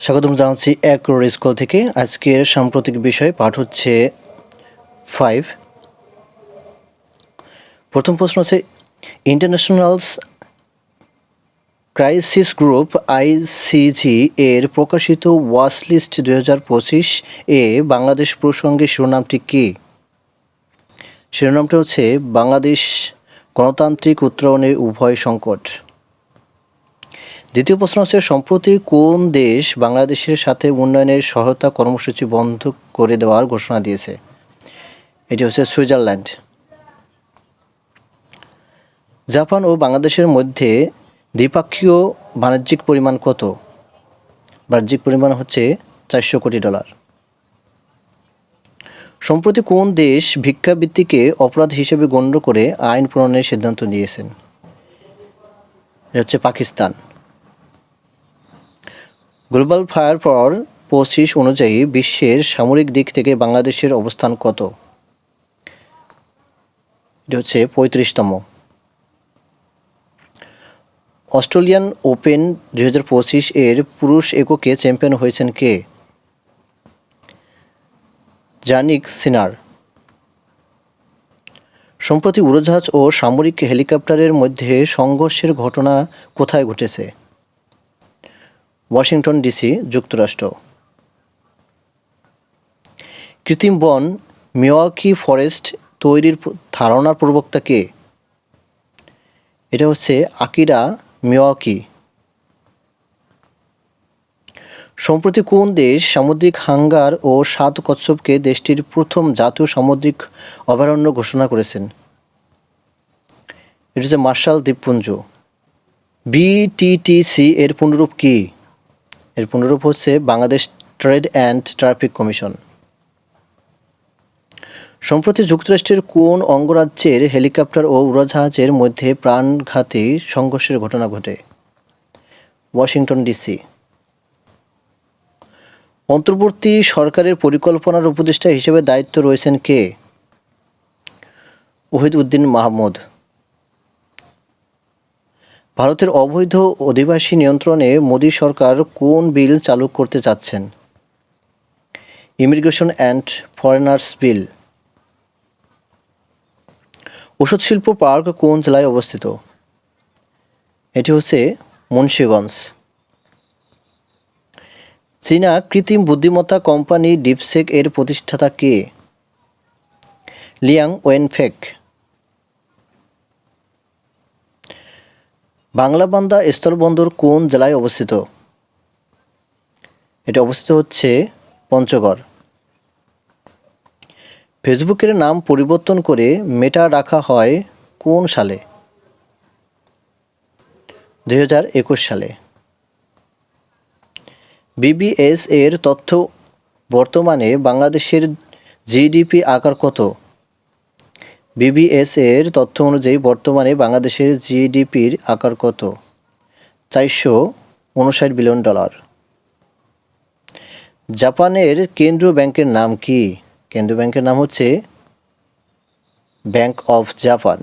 স্বাগতম জানাচ্ছি এক রোড স্কুল থেকে। আজকের সাম্প্রতিক বিষয় পাঠ হচ্ছে ফাইভ প্রথম প্রশ্ন হচ্ছে ইন্টারন্যাশনালস ক্রাইসিস গ্রুপ আইসিজি এর প্রকাশিত ওয়াচ লিস্ট দুই হাজার পঁচিশ এ বাংলাদেশ প্রসঙ্গে শিরোনামটি কী? শিরোনামটি হচ্ছে, বাংলাদেশ গণতান্ত্রিক উত্তরণে উভয় সংকট। দ্বিতীয় প্রশ্ন হচ্ছে, সম্প্রতি কোন দেশ বাংলাদেশের সাথে উন্নয়নের সহায়তা কর্মসূচি বন্ধ করে দেওয়ার ঘোষণা দিয়েছে? এটি হচ্ছে সুইজারল্যান্ড। জাপান ও বাংলাদেশের মধ্যে দ্বিপাক্ষীয় বাণিজ্যিক পরিমাণ কত? বাণিজ্যিক পরিমাণ হচ্ছে চারশো কোটি ডলার। সম্প্রতি কোন দেশ ভিক্ষাবৃত্তিকে অপরাধ হিসেবে গণ্য করে আইন প্রণয়নের সিদ্ধান্ত নিয়েছেন? এটা হচ্ছে পাকিস্তান। গ্লোবাল ফায়ার পাওয়ার পঁচিশ অনুযায়ী বিশ্বের সামরিক দিক থেকে বাংলাদেশের অবস্থান কত? হচ্ছে পঁয়ত্রিশতম। অস্ট্রেলিয়ান ওপেন দুই হাজার পঁচিশ এর পুরুষ এককে চ্যাম্পিয়ন হয়েছেন কে? জানিক সিনার। সম্প্রতি উড়োজাহাজ ও সামরিক হেলিকপ্টারের মধ্যে সংঘর্ষের ঘটনা কোথায় ঘটেছে? ওয়াশিংটন ডিসি যুক্তরাষ্ট্র। কৃত্রিম বন, মিওয়াকি ফরেস্ট তৈরির ধারণার প্রবক্তা কে? এটা হচ্ছে আকিরা মিওয়াকি। সম্প্রতি কোন দেশ সামুদ্রিক হাঙ্গার ও সাত কচ্ছপকে দেশটির প্রথম জাতীয় সামুদ্রিক অভয়ারণ্য ঘোষণা করেছেন? এটা হচ্ছে মার্শাল দ্বীপপুঞ্জ। বিটিটিসি এর পুনরূপ কি? এর পুনরূপ হচ্ছে Bangladesh trade and traffic commission. সম্প্রতি যুক্তরাষ্ট্রের কোন অঙ্গরাজ্যের হেলিকপ্টার ও উড়োজাহাজের মধ্যে প্রাণঘাতী সংঘর্ষের ঘটনা ঘটে? ওয়াশিংটন ডিসি অন্তর্বর্তী সরকারের পরিকল্পনার উপদেষ্টা হিসেবে দায়িত্ব রয়েছেন কে? ওহিদ উদ্দিন মাহমুদ। ভারতের অবৈধ অধিবাসী নিয়ন্ত্রণে মোদী সরকার কোন বিল চালু করতে চাচ্ছেন? ইমিগ্রেশন অ্যান্ড ফরেনার্স বিল ওষুধ শিল্প পার্ক কোন জেলায় অবস্থিত? এটি হচ্ছে মুন্সীগঞ্জ। চীনা কৃত্রিম বুদ্ধিমত্তা কোম্পানি ডিপসেক এর প্রতিষ্ঠাতা কে? লিয়াং ওয়েনফেক। বাংলাবান্ধা স্থলবন্দর কোন জেলায় অবস্থিত? এটা অবস্থিত হচ্ছে পঞ্চগড়। ফেসবুকের নাম পরিবর্তন করে মেটা রাখা হয় কোন সালে? দুই হাজার একুশ সালে। বিবিএস এর তথ্য বর্তমানে বাংলাদেশের জিডিপি আকার কত? বিবিএস এর তথ্য অনুযায়ী বর্তমানে বাংলাদেশের জিডিপির আকার কত? চারশো উনষাট বিলিয়ন ডলার। জাপানের কেন্দ্রীয় ব্যাংকের নাম কি? কেন্দ্রীয় ব্যাংকের নাম হচ্ছে ব্যাংক অফ জাপান।